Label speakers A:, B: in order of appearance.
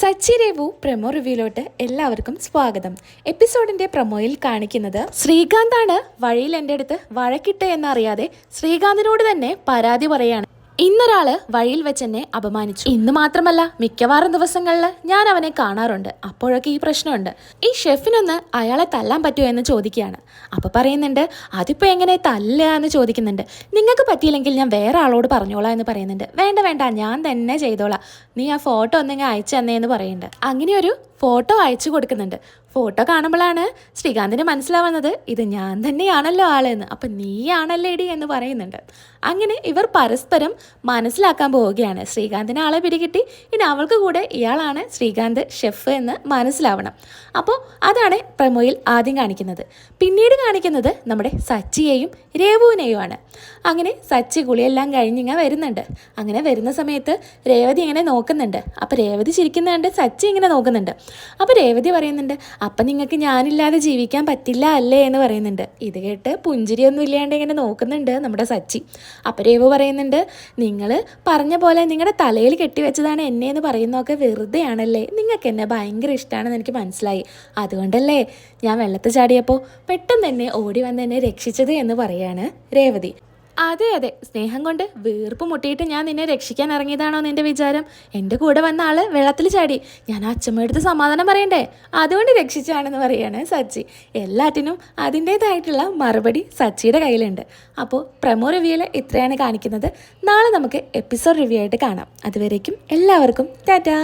A: Sachi Revu promo റിവ്യൂലോട്ട് എല്ലാവർക്കും സ്വാഗതം. എപ്പിസോഡിന്റെ പ്രമോയിൽ കാണിക്കുന്നത് ശ്രീകാന്താണ്. വഴിയിൽ എന്റെ അടുത്ത് വഴക്കിട്ട് എന്നറിയാതെ ശ്രീകാന്തിനോട് തന്നെ പരാതി പറയാണ്. ഇന്നൊരാൾ വഴിയിൽ വെച്ച് എന്നെ അപമാനിച്ചു. ഇന്ന് മാത്രമല്ല മിക്കവാറും ദിവസങ്ങളിൽ ഞാൻ അവനെ കാണാറുണ്ട്. അപ്പോഴൊക്കെ ഈ പ്രശ്നമുണ്ട്. ഈ ഷെഫിനൊന്ന് അയാളെ തല്ലാൻ പറ്റുമോ എന്ന് ചോദിക്കുകയാണ്. അപ്പൊ പറയുന്നുണ്ട് അതിപ്പോ എങ്ങനെ തല്ലുക എന്ന് ചോദിക്കുന്നുണ്ട്. നിങ്ങൾക്ക് പറ്റിയില്ലെങ്കിൽ ഞാൻ വേറെ ആളോട് പറഞ്ഞോളാം എന്ന് പറയുന്നുണ്ട്. വേണ്ട വേണ്ട ഞാൻ തന്നെ ചെയ്തോളാം. നീ ആ ഫോട്ടോ ഒന്നിങ്ങനെ അയച്ചു തന്നേ എന്ന് പറയുന്നുണ്ട്. അങ്ങനെ ഒരു ഫോട്ടോ അയച്ചു കൊടുക്കുന്നുണ്ട്. ഫോട്ടോ കാണുമ്പോഴാണ് ശ്രീകാന്തിന് മനസ്സിലാവുന്നത് ഇത് ഞാൻ തന്നെയാണല്ലോ ആളെന്ന്. അപ്പം നീയാണല്ലേ ഇടി എന്ന് പറയുന്നുണ്ട്. അങ്ങനെ ഇവർ പരസ്പരം മനസ്സിലാക്കാൻ പോവുകയാണ്. ശ്രീകാന്തിന് ആളെ പിടികിട്ടി. ഇനി അവൾക്ക് കൂടെ ഇയാളാണ് ശ്രീകാന്ത് ഷെഫ് എന്ന് മനസ്സിലാവണം. അപ്പോൾ അതാണ് പ്രമോയിൽ ആദ്യം കാണിക്കുന്നത്. പിന്നീട് കാണിക്കുന്നത് നമ്മുടെ സച്ചിയെയും രേവുവിനെയുമാണ്. അങ്ങനെ സച്ചി കുളിയെല്ലാം കഴിഞ്ഞിങ്ങനെ വരുന്നുണ്ട്. അങ്ങനെ വരുന്ന സമയത്ത് രേവതി ഇങ്ങനെ നോക്കുന്നുണ്ട്. അപ്പോൾ രേവതി ചിരിക്കുന്നുണ്ട് സച്ചി ഇങ്ങനെ നോക്കുന്നുണ്ട്. അപ്പോൾ രേവതി പറയുന്നുണ്ട് അപ്പം നിങ്ങൾക്ക് ഞാനില്ലാതെ ജീവിക്കാൻ പറ്റില്ല അല്ലേ? എന്ന് പറയുന്നുണ്ട്. ഇത് കേട്ട് പുഞ്ചിരിയൊന്നും ഇല്ലാണ്ട് ഇങ്ങനെ നോക്കുന്നുണ്ട് നമ്മുടെ സച്ചി. അപ്പോൾ രേവു പറയുന്നുണ്ട് നിങ്ങൾ പറഞ്ഞ പോലെ നിങ്ങളുടെ തലയിൽ കെട്ടിവെച്ചതാണ് എന്നെ എന്ന് പറയുന്നതൊക്കെ വെറുതെയാണല്ലേ? നിങ്ങൾക്ക് എന്നെ ഭയങ്കര ഇഷ്ടമാണെന്ന് എനിക്ക് മനസ്സിലായി. അതുകൊണ്ടല്ലേ ഞാൻ വെള്ളത്തിൽ ചാടിയപ്പോൾ പെട്ടെന്ന് തന്നെ ഓടി വന്ന് എന്നെ രക്ഷിച്ചത് എന്ന് പറയാണ് രേവതി. അതെ അതെ. സ്നേഹം കൊണ്ട് വീർപ്പ് മുട്ടിയിട്ട് ഞാൻ നിന്നെ രക്ഷിക്കാൻ ഇറങ്ങിയതാണോ നിന്റെ വിചാരം? എന്റെ കൂടെ വന്ന ആൾ വെള്ളത്തിൽ ചാടി. ഞാൻ അച്ഛമ്മയെടുത്ത് സമാധാനം പറയണ്ടേ? അതുകൊണ്ട് രക്ഷിച്ചാണെന്ന് പറയാണ് സച്ചി. എല്ലാറ്റിനും അതിന്റേതായിട്ടുള്ള മറുപടി സച്ചിയുടെ കയ്യിലുണ്ട്. അപ്പോൾ പ്രമോ റിവ്യൂവിൽ ഇത്രയാണ് കാണിക്കുന്നത്. നാളെ നമുക്ക് എപ്പിസോഡ് റിവ്യൂ ആയിട്ട് കാണാം. അതുവരേക്കും എല്ലാവർക്കും ടാറ്റാ!